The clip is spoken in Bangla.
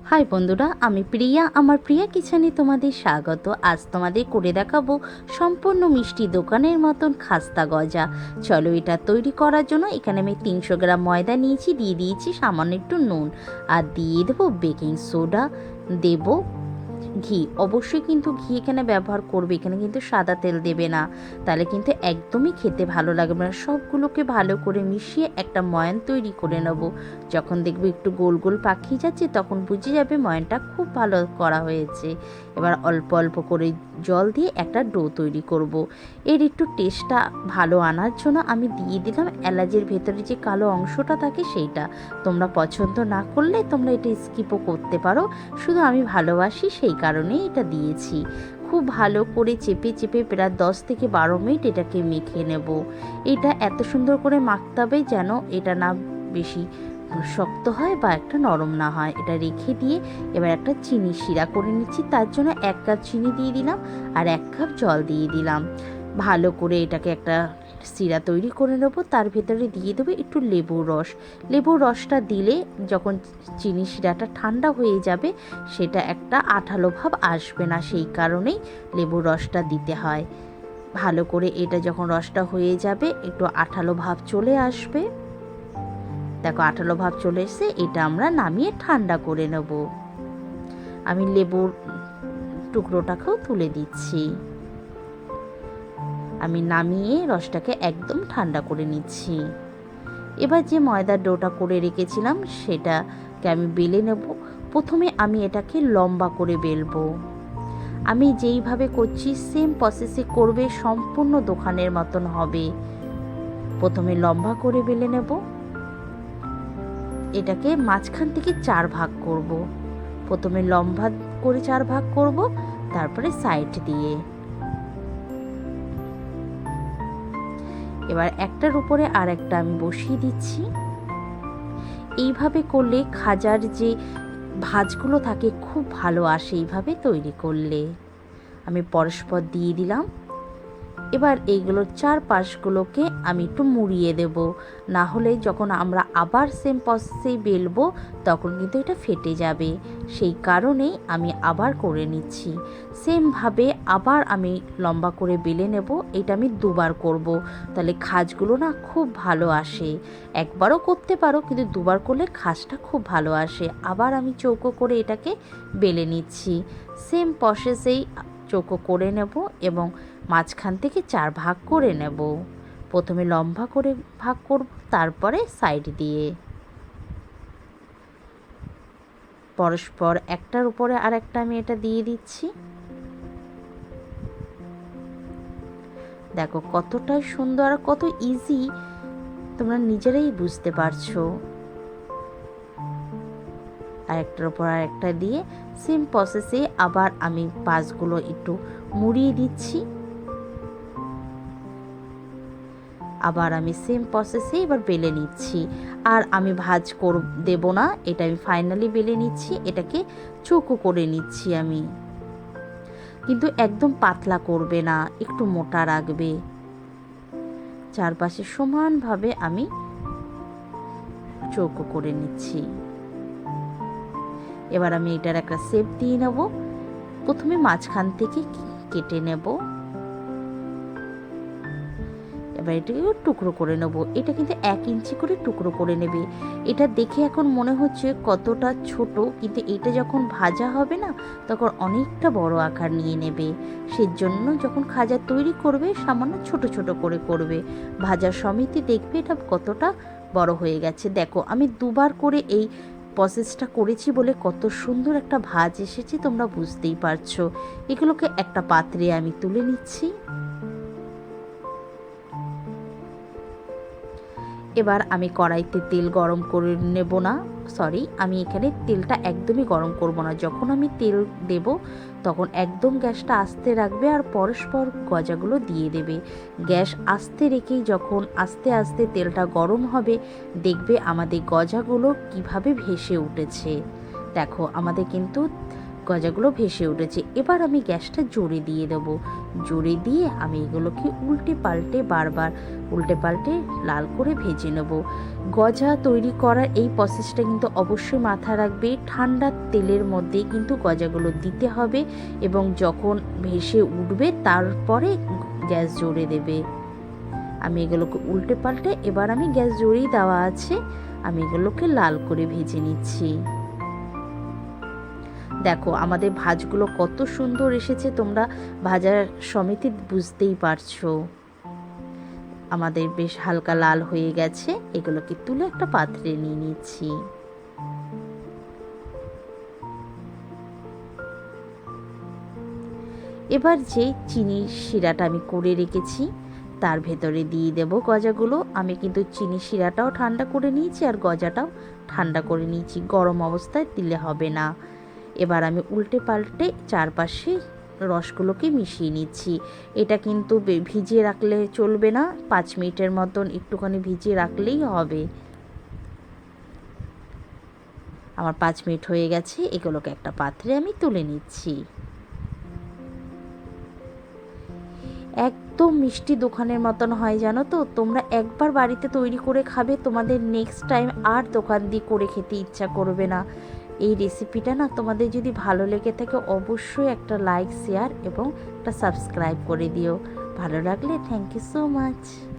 হাই বন্ধুরা, আমি প্রিয়া। আমার প্রিয়া কিচেনে তোমাদের স্বাগত। আজ তোমাদের করে দেখাবো সম্পূর্ণ মিষ্টি দোকানের মতন খাস্তা গজা। চলো এটা তৈরি করার জন্য এখানে আমি তিনশো গ্রাম ময়দা নিয়েছি, দিয়ে দিয়েছি সামান্য একটু নুন। আর দিয়ে দেবো বেকিং সোডা, দেবো ঘি। অবশ্যই কিন্তু ঘি এখানে ব্যবহার করবে, এখানে কিন্তু সাদা তেল দেবে না। তাহলে কিন্তু একদমই খেতে ভালো লাগবে না। সবগুলোকে ভালো করে মিশিয়ে একটা ময়ান তৈরি করে নেব। যখন দেখবে একটু গোল গোল পাকিয়ে যাচ্ছে, তখন বুঝে যাবে ময়ানটা খুব ভালো করা হয়েছে। এবার অল্প অল্প করে জল দিয়ে একটা ডো তৈরি করব। এর একটু টেস্টটা ভালো আনার জন্য আমি দিয়ে দিলাম এলাচের ভেতরে যে কালো অংশটা থাকে সেইটা। তোমরা পছন্দ না করলে তোমরা এটা স্কিপও করতে পারো। শুধু আমি ভালোবাসি সেই কারণেই এটা দিয়েছি। খুব ভালো করে চেপে চেপে প্রায় দশ থেকে বারো মিনিট এটাকে মেখে নেব। এটা এত সুন্দর করে মাখতে হবে যেন এটা না বেশি শক্ত হয় বা একটা নরম না হয়, এটা রেখে দিয়ে এবার একটা চিনি শিরা করে নিচ্ছি, তার জন্য এক কাপ চিনি দিয়ে দিলাম আর এক কাপ জল দিয়ে দিলাম। ভালো করে এটাকে একটা শিরা তৈরি করে নেব, তার ভেতরে দিয়ে দেবো একটু লেবুর রস। লেবুর রসটা দিলে যখন চিনি শিরাটা ঠান্ডা হয়ে যাবে, সেটা একটা আঠালো ভাব আসবে না, সেই কারণেই লেবুর রসটা দিতে হয়। ভালো করে এটা যখন রসটা হয়ে যাবে, একটু আঠালো ভাব চলে আসবে। দেখো, আঠালো ভাব চলে এসে এটা আমরা নামিয়ে ঠান্ডা করে নেব। আমি লেবুর টুকরোটাকেও তুলে দিচ্ছি। আমি নামিয়ে রসটাকে একদম ঠান্ডা করে নিচ্ছি। এবার যে ময়দার ডোটা করে রেখেছিলাম, সেটাকে আমি বেলে নেব। প্রথমে আমি এটাকে লম্বা করে বেলবো। আমি যেইভাবে করছি সেম প্রসেসে করবে, সম্পূর্ণ দোকানের মতন হবে। প্রথমে লম্বা করে বেলে নেব। এটাকে মাঝখান থেকে চার ভাগ করব। প্রথমে লম্বা করে চার ভাগ করব, তারপরে সাইড দিয়ে। এবার একটার উপরে আর একটা আমি বসিয়ে দিচ্ছি। এইভাবে করলে খাজার যে ভাজগুলো থাকে, খুব ভালো আসে এইভাবে তৈরি করলে। আমি পরস্পর দিয়ে দিলাম। এবার এইগুলোর চার পাশগুলোকে আমি একটু মুড়িয়ে দেব। না হলে যখন আমরা আবার সেম প্রসেসেই বেলবো, তখন কিন্তু এটা ফেটে যাবে। সেই কারণেই আমি আবার করে নিচ্ছি। সেমভাবে আবার আমি লম্বা করে বেলে নেব। এটা আমি দুবার করব। তাহলে খাজগুলো না খুব ভালো আসে। একবারও করতে পারো, কিন্তু দুবার করলে খাজটা খুব ভালো আসে। আবার আমি চৌকো করে এটাকে বেলে নিচ্ছি। সেম প্রসেসেই চৌকো করে নেব এবং মাঝখান থেকে চার ভাগ করে নেব। প্রথমে লম্বা করে ভাগ করব, তারপরে সাইড দিয়ে। পরস্পর একটার উপরে আর একটা আমি এটা দিয়ে দিচ্ছি। দেখো কতটাই সুন্দর আর কত ইজি তোমরা নিজেরাই বুঝতে পারছ। আর একটার উপর আর একটা দিয়ে সেম প্রসেসে আবার আমি পাঁচগুলো একটু মুড়িয়ে দিচ্ছি। আবার আমি সেম প্রসেসে এবার বেলে নিচ্ছি। আর আমি ভাজ কর দেব না, এটা আমি ফাইনালি বেলে নিচ্ছি, এটাকে চৌকো করে নিচ্ছি আমি। কিন্তু একদম পাতলা করবে না, একটু মোটা রাখবে। চারপাশে সমানভাবে আমি চৌকো করে নিচ্ছি। এবার আমি এটার একটা শেপ দিয়ে নেব। প্রথমে মাঝখান থেকে কেটে নেব। এবার এটাকে টুকরো করে নেব। এটা কিন্তু এক ইঞ্চি করে টুকরো করে নেবে। এটা দেখে এখন মনে হচ্ছে কতটা ছোট, কিন্তু এটা যখন ভাজা হবে না, তখন অনেকটা বড় আকার নিয়ে নেবে। সেজন্য যখন খাজা তৈরি করবে, সামান্য ছোট ছোট করে করবে। ভাজার সমিতি দেখবে এটা কতটা বড় হয়ে গেছে। দেখো, আমি দুবার করে এই প্রসেসটা করেছি বলে কত সুন্দর একটা ভাজ এসেছে, তোমরা বুঝতেই পারছ। এগুলোকে একটা পাত্রে আমি তুলে নিচ্ছি। এবার আমি কড়াইতে তেল গরম করে নেব না। সরি, আমি এখানে তেলটা একদমই গরম করব না। যখন আমি তেল দেব, তখন একদম গ্যাসটা আস্তে রাখবে আর পরস্পর গজাগুলো দিয়ে দেবে। গ্যাস আস্তে রেখেই যখন আস্তে আস্তে তেলটা গরম হবে, দেখবে আমাদের গজাগুলো কীভাবে ভেসে উঠেছে। দেখো, আমাদের কিন্তু গজাগুলো ভেসে উঠেছে। এবার আমি গ্যাসটা জোরে দিয়ে দেব। জোরে দিয়ে আমি এগুলোকে উল্টে পাল্টে বারবার উল্টে পাল্টে লাল করে ভেজে নেব। গজা তৈরি করার এই প্রসেসটা কিন্তু অবশ্যই মাথায় রাখবে। ঠান্ডা তেলের মধ্যেই কিন্তু গজাগুলো দিতে হবে এবং যখন ভেসে উঠবে তারপরে গ্যাস জোরে দেবে। আমি এগুলোকে উল্টে পাল্টে এবার আমি গ্যাস জোরেই দেওয়া আছে। আমি এগুলোকে লাল করে ভেজে নিচ্ছি। দেখো, আমাদের ভাজগুলো কত সুন্দর এসেছে, তোমরা ভাজার সমিতি বুঝতেই পারছ। আমাদের বেশ হালকা লাল হয়ে গেছে, এগুলোকে তুলে একটা পাত্রে নিয়ে নিচ্ছি। এবার যে চিনির শিরাটা আমি করে রেখেছি, তার ভেতরে দিয়ে দেব গজাগুলো। আমি কিন্তু চিনি শিরাটাও ঠান্ডা করে নিয়েছি, আর গজাটাও ঠান্ডা করে নিয়েছি। গরম অবস্থায় দিলে হবে না। এবার আমি উল্টে পাল্টে চারপাশে রসগুলোকে মিশিয়ে নিচ্ছি। এটা কিন্তু ভিজিয়ে রাখলে চলবে না, পাঁচ মিনিটের মতন একটুখানি ভিজিয়ে রাখলেই হবে। আমার পাঁচ মিনিট হয়ে গেছে, এগুলোকে একটা পাত্রে আমি তুলে নিচ্ছি। একদম মিষ্টি দোকানের মতন হয় জানো তো? তোমরা একবার বাড়িতে তৈরি করে খাবে, তোমাদের নেক্সট টাইম আর দোকান দিয়ে করে খেতে ইচ্ছা করবে না। এই রেসিপিটা না তোমাদের যদি ভালো লেগে থাকে, অবশ্যই একটা লাইক শেয়ার এবং একটা সাবস্ক্রাইব করে দিও। ভালো লাগলে থ্যাংক ইউ সো মাচ